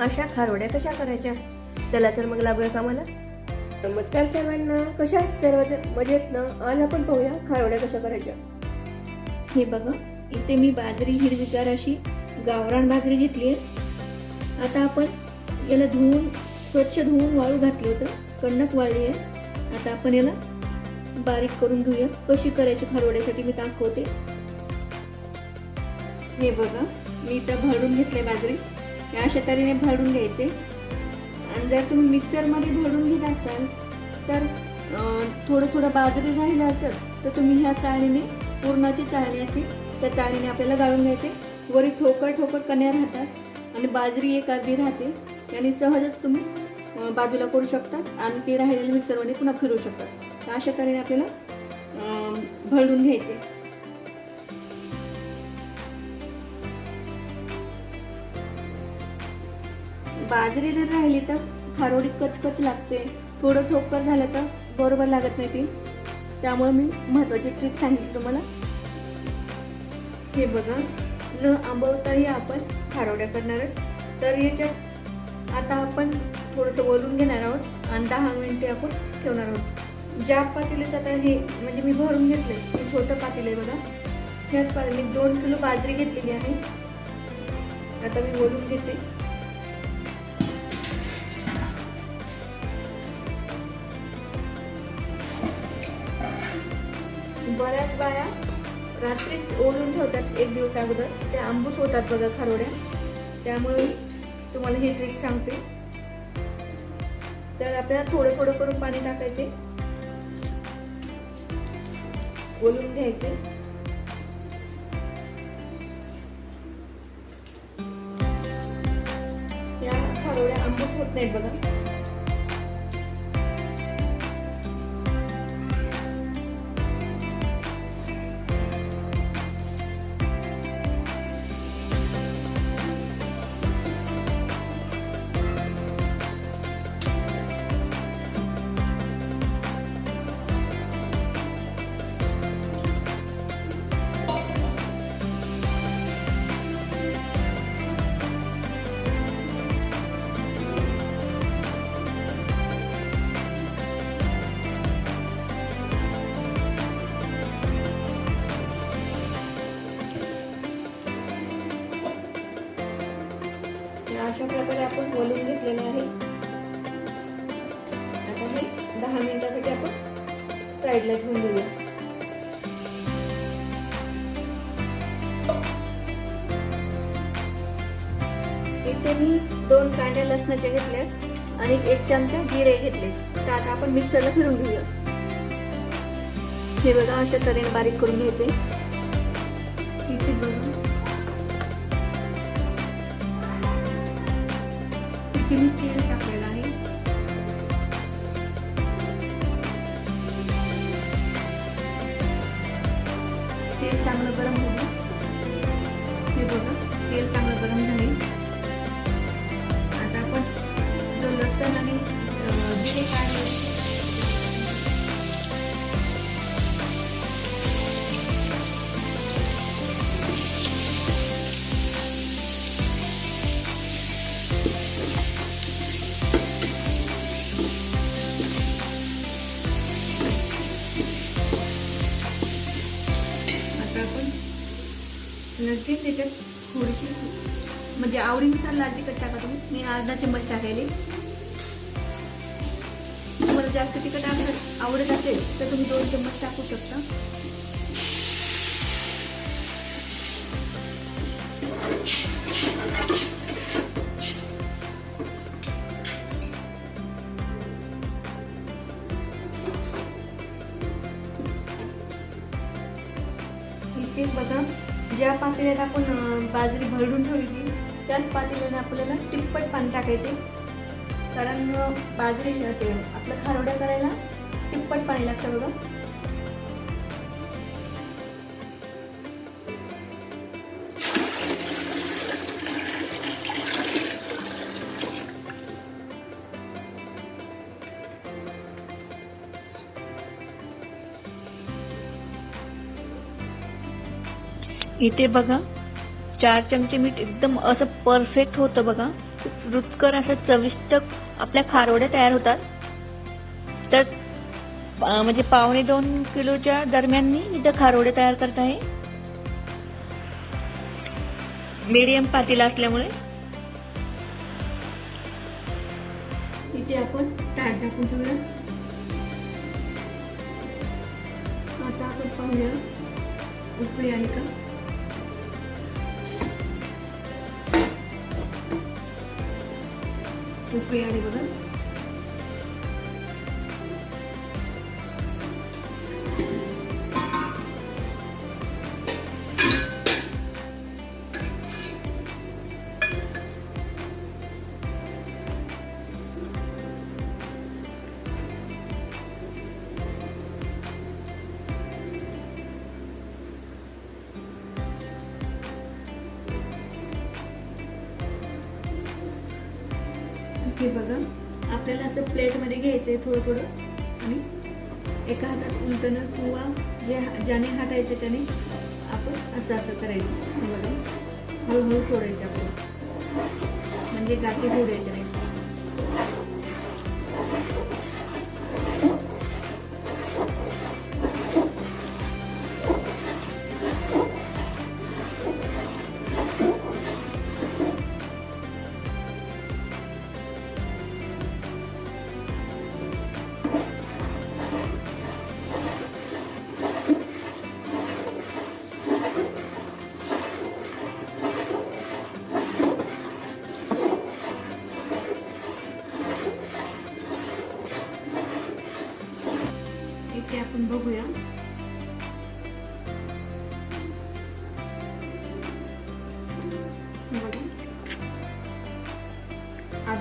अशा खारोड्या कशा करायच्या? चला तर मग लागूया कामाला नमस्कार सर्वांना. कशा सर्व मजेत ना? आज आपण पाहूया खारोड्या कशा करायच्या. हे बघा इथे मी बाजरी हिरवीगार अशी गावरान बाजरी घेतली आहे. आता आपण याला धुवून स्वच्छ धुवून वाळू घातलं होतं. कणक वाळली आहे. आता आपण याला बारीक करून घेऊया. कशी करायची खारोड्यासाठी मी दाखवते. हे बघा मी इथं भरून घेतले बाजरी. हे अशा तऱ्हेने भरून घ्यायचे. आणि जर तुम्ही मिक्सरमध्ये भरून घेत असाल तर थोडं थोडं बाजरी राहिलं असेल तर तुम्ही ह्या चाळणीने पूर्णाची चाळणी असते त्या चाळणीने आपल्याला गाळून घ्यायचे. वरी ठोकर ठोकर कण्या राहतात आणि बाजरी एक अर्धी राहते. आणि सहजच तुम्ही बाजूला करू शकतात आणि ते राहिलेले मिक्सरमध्ये पुन्हा फिरू शकतात अशा तऱ्हेने आपल्याला भरून घ्यायचे. बाजरी जर राहिली तर खारोडी कचकच लागते. थोडं ठोकर झालं तर बरोबर लागत नाही ती. त्यामुळे मी महत्वाची ट्रिक सांगितली तुम्हाला. हे बघा न आंबवताही आपण खारोड्या करणार आहोत. तर याच्यात आता आपण थोडंसं ओलून घेणार आहोत आणि दहा मिनिटे आपण ठेवणार आहोत. ज्या पातेलीत आता हे म्हणजे मी भरून घेतले हे छोटं पातेलं आहे बघा. ह्याच पातेली मी दोन किलो बाजरी घेतलेली आहे. आता मी ओलून घेते. बऱ्याच बाया रात्रीच ओढून ठेवतात एक दिवस अगोदर. त्या आंबूस होतात बघा खारोड्या. त्यामुळे तुम्हाला ही ट्रिक सांगते. तर आपल्याला थोडं थोडं करून पाणी टाकायचे. ओलून घ्यायचे. या खारोड्या आंबूस होत नाहीत बघा. दहा मिनिटासाठी आपण साईडला ठेवून देऊया. इथे मी दोन कांड्या लसणाच्या घेतल्या आणि एक चमचा जिरे घेतले. तर आता आपण मिक्सरला फिरून घेऊया. हे बघा अशा तऱ्हेने बारीक करून घ्यायचे. इथे बघा. इथे मी तेल टाकलेलं चांगलं गरम होतं हे बघा तेल चांगलं गरम झाले लगेच त्याच्यात थोडीशी. म्हणजे आवडीनुसार लाल तिखट टाका तुम्ही. मी अर्धा चम्मच टाकायले. तुम्हाला जास्त तिखट आवडत आवडत असेल तर तुम्ही दोन चम्मच टाकू शकता. इथे बघा ज्या पातेल्यात आपण बाजरी भरडून ठेवली त्याच पातेल्याने आपल्याला तिप्पट पाणी टाकायचे. कारण बाजरी ते आपलं खारोड्या करायला तिप्पट पाणी लागतं बघा. इथे बघा चार चमचे मीठ एकदम असं परफेक्ट होतं बघा. खूप रुचकर असं चविष्ट आपल्या खारवड्या तयार होतात. तर म्हणजे पावणे दोन किलोच्या दरम्यान मी इथं खारोडे तयार करत आहे. मीडियम पातीला असल्यामुळे. इथे आपण ताट झाकून ठेवूया आता आपण पाहूया उकळी आली का उकळी आली बघा हे बघा. आपल्याला असं प्लेटमध्ये घ्यायचं आहे थोडं थोडं. आणि एका हातात उलटणं किंवा जे ज्याने हाटायचं त्याने आपण असं असं करायचं. बघा. हळूहळू सोडायचं आपण. म्हणजे गाठी फोडायच्या नाही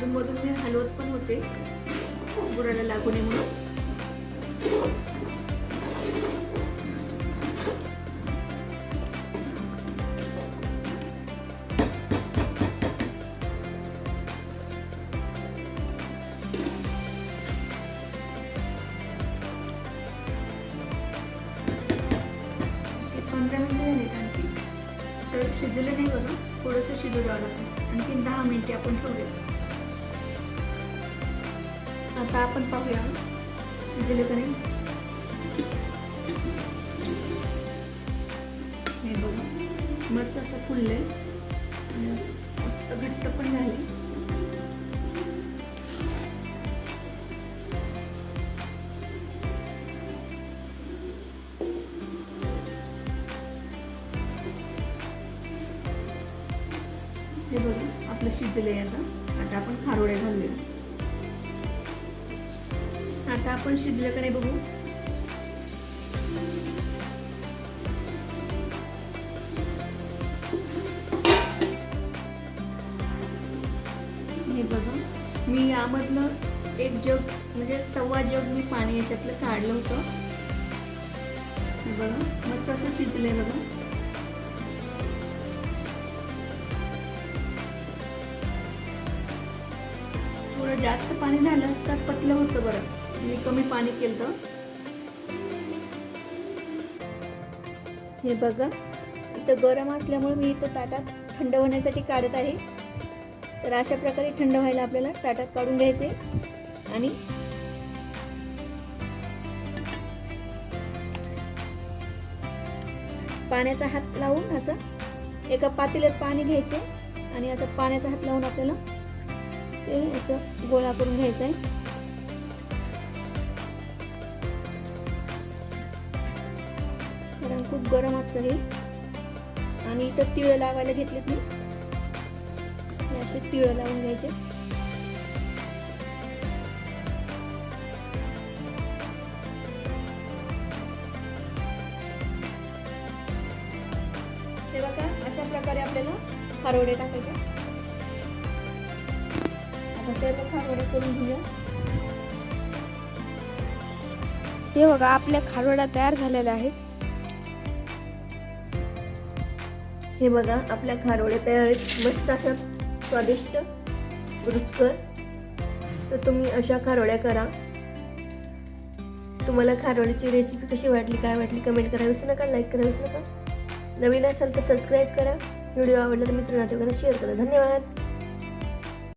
अजून मधून मी हलवत पण होते. बुडाला लागू नये म्हणून. पंधरा मिनिटं झाले आणखी. तर शिजलं नाही बघा. थोडंसं शिजू द्यावं लागतं. आणखी दहा मिनिटे आपण ठेवूया आता आपण पाहूया. शिजले का नाही हे बघा मस्त असं फुललंय. आणि मस्त घट्ट पण झाले. हे बघा आपलं शिजले आता. आता आपण खारोड्या घालूया. आता आपण शिजलं का नाही बघू. हे बघा मी यामधलं एक जग म्हणजे सव्वा जग मी पाणी याच्यातलं काढलं होतं. बघा मस्त असं शिजले बघा. थोडं जास्त पाणी झालं तर पतलं होतं बरं. मी कमी पाणी केलं तर हे बघा इथं गरम असल्यामुळे मी इथं ताटात थंड होण्यासाठी काढत आहे. तर अशा प्रकारे थंड व्हायला आपल्याला ताटात काढून घ्यायचे. आणि पाण्याचा हात लावून असं एका पातेल्यात पाणी घ्यायचं. आणि आता पाण्याचा हात लावून आपल्याला ते असं गोळा करून घ्यायचं आहे. कारण खूप गरम असतं हे. आणि इथं तिळ लावायला घेतलेत मी. असे तिळ लावून घ्यायचे. हे बघा अशा प्रकारे आपल्याला खारवडे टाकायचे. आता सर्व खारवडे करून घेऊया. हे बघा आपल्या खारोड्या तयार झालेल्या आहेत. हे बघा आपल्या खारवड्या तयार मस्त असं स्वादिष्ट रुचकर. तर तुम्ही अशा खारवड्या करा. तुम्हाला खारवड्याची रेसिपी कशी वाटली काय वाटली कमेंट करा विसरू नका लाईक करा विसरू नका. नवीन असाल तर सबस्क्राईब करा. व्हिडिओ आवडला तर मित्र नातेवाईकांना शेअर करा. धन्यवाद.